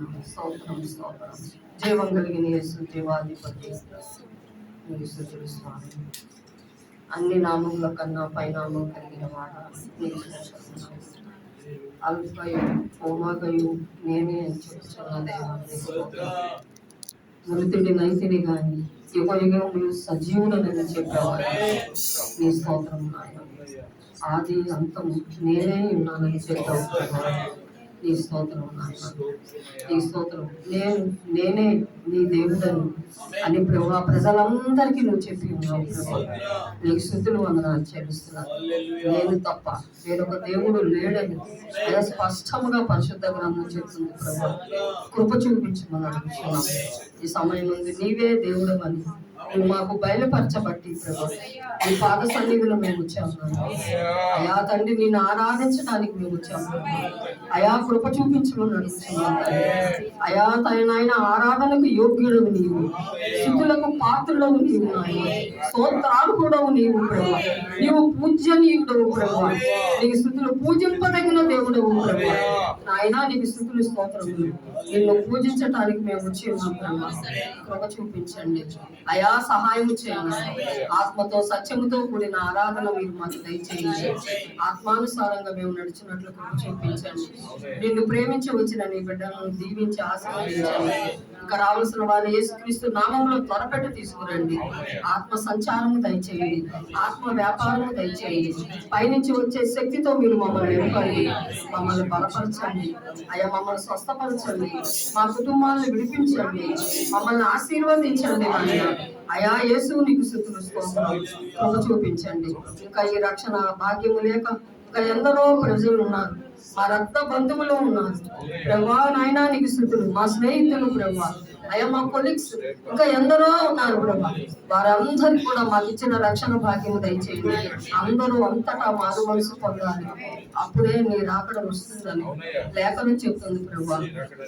స్తోత్రం స్తోత్రం. జీవం కలిగిన యేసు జీవాధిపతి. నీకు స్తుతులు స్వామి అన్ని నామముల కన్నా పైనామం కలిగిన వాడ నీకు స్తుతులు. నేనే అని చెప్తున్న మృతుడి నైతిని కానీ యుగ యుగములు సజీవులని చెప్పేవాడు నీ స్తోత్రం నాయన. ఆది అంతము నేనే ఉన్నానని చెప్పావు నీ స్తోత్రం. నీ స్తోత్రం. నేను నేనే నీ దేవుడను అని ప్రభు ప్రజలందరికీ నువ్వు చెప్పి ఉన్నావు నీకు స్థుతులు వందనాలు చెల్లిస్తున్నాను. నేను తప్ప వేరొక దేవుడు లేడని అలా స్పష్టముగా పరిశుద్ధ గ్రంథం చెప్తుంది ప్రభు. కృప చూపించమని అడుగుతున్నాం ఈ సమయం నుండి నీవే దేవుడు అని మాకు బయలుపరచబట్టి నీ పాద సన్నిధిలో మేము వచ్చాము అయా తండ్రి నిన్ను ఆరాధించడానికి మేము వచ్చాము అయా కృప చూపించడం నడుస్తున్నాను అయా తన ఆరాధనకు యోగ్యుడు నీవు. శుద్ధులకు పాత్రుడవు నీవు స్తోత్రాలు కూడా నీవు ప్రభా. నీవు పూజ్యనీయుడవు ప్రభా. నీకు స్థుతులు పూజింపదగిన దేవుడవు ప్రభా. నాయన నీకు స్థుతులు స్తోత్రములు. నిన్ను పూజించటానికి మేము వచ్చి ఉన్నాం ప్రభా కృప చూపించండి. అయా సహాయం చేయండి. ఆత్మతో సత్యముతో కూడిన ఆరాధన మీరు మాకు దయచేయండి. ఆత్మానుసారంగా మేము నడిచినట్లు చూపించండి. నిన్ను ప్రేమించి వచ్చిన నీ బిడ్డలను దీవించి ఆశీర్వదించండి. ఇంకా రావాల్సిన వారు యేసుక్రీస్తు నామంలో త్వరపెట్టి తీసుకురండి. ఆత్మ సంచారము దయచేయండి. ఆత్మ వ్యాపారం దయచేయండి. పైనుంచి వచ్చే శక్తితో మీరు మమ్మల్ని నింపండి మమ్మల్ని బలపరచండి. అయ్యా మమ్మల్ని స్వస్థపరచండి. మా కుటుంబాలను విడిపించండి. మమ్మల్ని ఆశీర్వదించండి అయా యేసు నీకు స్థుతులు చూపించండి. ఇంకా ఈ రక్షణ భాగ్యము లేక ఇంకా ఎందరో ప్రజలు ఉన్నారు. మా రక్త బంధువులు ఉన్నారు. ప్రభా నాయనా నీకు స్థుతులు. మా స్నేహితులు ప్రభా. అయ్యా మా కొలీగ్స్. ఇంకా ఎందరో ఉన్నారు ప్రభా. వారందరికీ కూడా మాకు ఇచ్చిన రక్షణ భాగ్యం దయచేయండి. అందరూ అంతటా మారు మనసు పొందాలి. అప్పుడే నీ రాకడ వస్తుందని లేఖనం చెప్తుంది ప్రభా.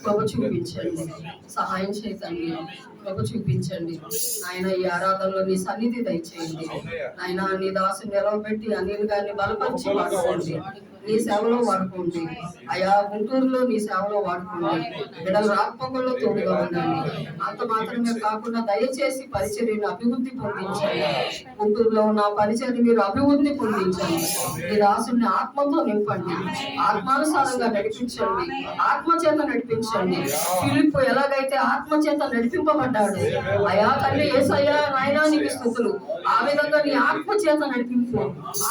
కృప చూపించండి. సహాయం చేయకండి. కృప చూపించండి. నాయన ఈ ఆరాధనలో నీ సన్నిధి దయచేయండి. నాయన నీ దాసు నిలవబెట్టి అనిల్ గారిని బలపరిచి వాడుకోండి నీ సేవలో వాడుకోండి. అయా గుంటూరులో నీ సేవలో వాడుకోండి బిడ్డలు రాకపోకల్లో తోడుగా ఉండండి. అంత మాత్రమే కాకుండా దయచేసి పరిచర్యను అభివృద్ధి పొందించండి. గుంటూరులో ఉన్న పరిచర్య మీరు అభివృద్ధి పొందించండి. మీ దాసుని ఆత్మతో నింపండి. ఆత్మానుసారంగా నడిపించండి. ఆత్మ చేత నడిపించండి. ఫిలిప్ ఎలాగైతే ఆత్మచేత నడిపింపబడ్డాడు అయా తండ్రి ఏసయ్యా నాయనా నీకు స్థుతులు. ఆ విధంగా నీ ఆత్మ చేత నడిపింపు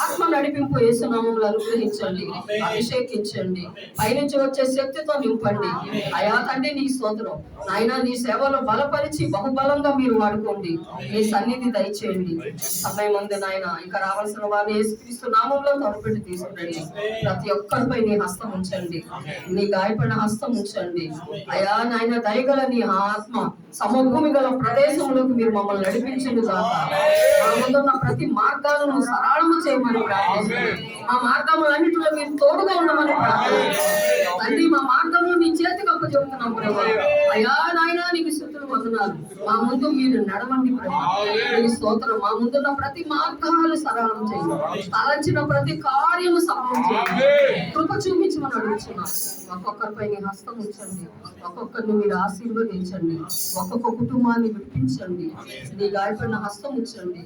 ఆత్మ నడిపింపు ఏసునామంలో అనుగ్రహించండి అభిషేకించండి పైనుంచి వచ్చే శక్తితో నింపండి. అయా తండ్రి నీ స్తోత్రం. నాయన నీ సేవలో బలపరిచి బహుబలంగా మీరు వాడుకోండి. నీ సన్నిధి దయచేయండి. సమయం ఉంది నాయన. ఇంకా రావాల్సిన వారిని యేసుక్రీస్తు నామంలో తొలపెట్టి తీసుకురండి. ప్రతి ఒక్కరిపై నీ హస్తం ఉంచండి. నీ గాయపడిన హస్తం ఉంచండి. అయా నాయన దయగల నీ ఆత్మ సమభూమి గల ప్రదేశంలోకి మీరు మమ్మల్ని నడిపించండి దాకా ముందున్న ప్రతి మార్గాలను సరళము చేయమని ప్రార్థిస్తున్నాను మా మార్గములన్నిటిలో మీరు తోడుగా ఉండమని తండ్రి మా మార్గంలో మీ చేతి అప్పచెప్తున్నాం ప్రభా. అయ్యా నాయన నీకు శుద్ధులు వదనాలు. మా ముందు మీరు నడవండి ప్రభా. స్తోత్రం. మా ముందున్న ప్రతి మార్గాలు సరళం చేయండి. తలంచిన ప్రతి కార్యము సఫలం చేయండి. కృప చూపించమని అడుగుతున్నాం. ఒక్కొక్కరిపై నీ హస్తం ఉంచండి. ఒక్కొక్కరిని మీరు ఆశీర్వదించండి. ఒక్కొక్క కుటుంబాన్ని విడిపించండి. నీ గాయపడిన హస్తం ఉంచండి.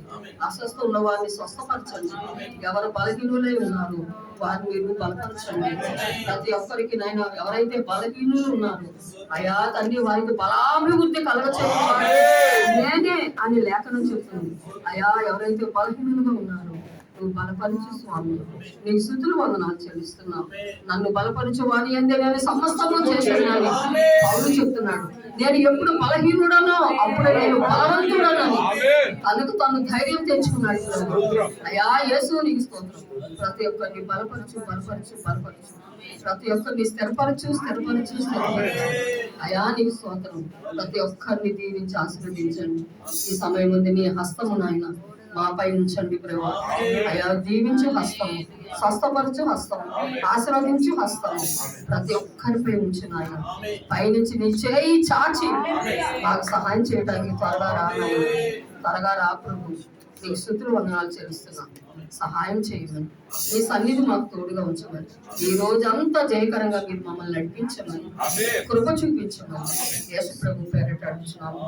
అస్వస్థ ఉన్న వారిని స్వస్థపరచండి ఎవరు బలహీనులై ఉన్నారు వారిని మీరు బలపరచండి. ప్రతి ఒక్కరికి నైనా ఎవరైతే బలహీనులు ఉన్నారు అయా తండ్రి వారికి బలాభివృద్ధి కలగచేవాడు నేనే అని లేఖనం చెప్తుంది. అయా ఎవరైతే బలహీనులుగా ఉన్నారో నువ్వు బలపరచు స్వామి. నీకు స్థుతులు వందనాలు చెల్లిస్తున్నావు నన్ను బలపరచు అంటే అందే నేను సమస్తము చేశాను అవును చెప్తున్నాడు నేను ఎప్పుడు బలహీనుడనో అప్పుడు నేను బలవంతుడనని. తనకు తను ధైర్యం తెచ్చుకున్నాడు అయ్యా యేసు నీకు స్తోత్రం. ప్రతి ఒక్కరిని బలపరచు బలపరచు బలపరచు. ప్రతి ఒక్కరిని స్థిరపరచు స్థిరపరచు స్థిరపరచు. అయా నీకు స్తోత్రం. ప్రతి ఒక్కరిని దీవించి ఆశీర్వదించండి. ఈ సమయం ఉంది నీ హస్తము నాయన. మాపై ఉంచండి ప్రభా. అయ్యా దీవించు హస్తము స్వస్థపరచు హస్తము ఆశీర్వదించు హస్తము ప్రతి ఒక్కరిపై ఉంచిన నాయన. పైనుంచి నీ చేయి చాచి మాకు సహాయం చేయడానికి త్వరగా రాను త్వరగా రా ప్రభు. నీకు స్థుతులు వందనాలు చెల్లిస్తున్నాం. సహాయం చేయమని. నీ సన్నిధి మాకు తోడుగా ఉంచమని. ఈ రోజంతా జయకరంగా మీరు మమ్మల్ని నడిపించమని కృప చూపించమని. యేసు ప్రభు పేరట అడుగుతున్నాము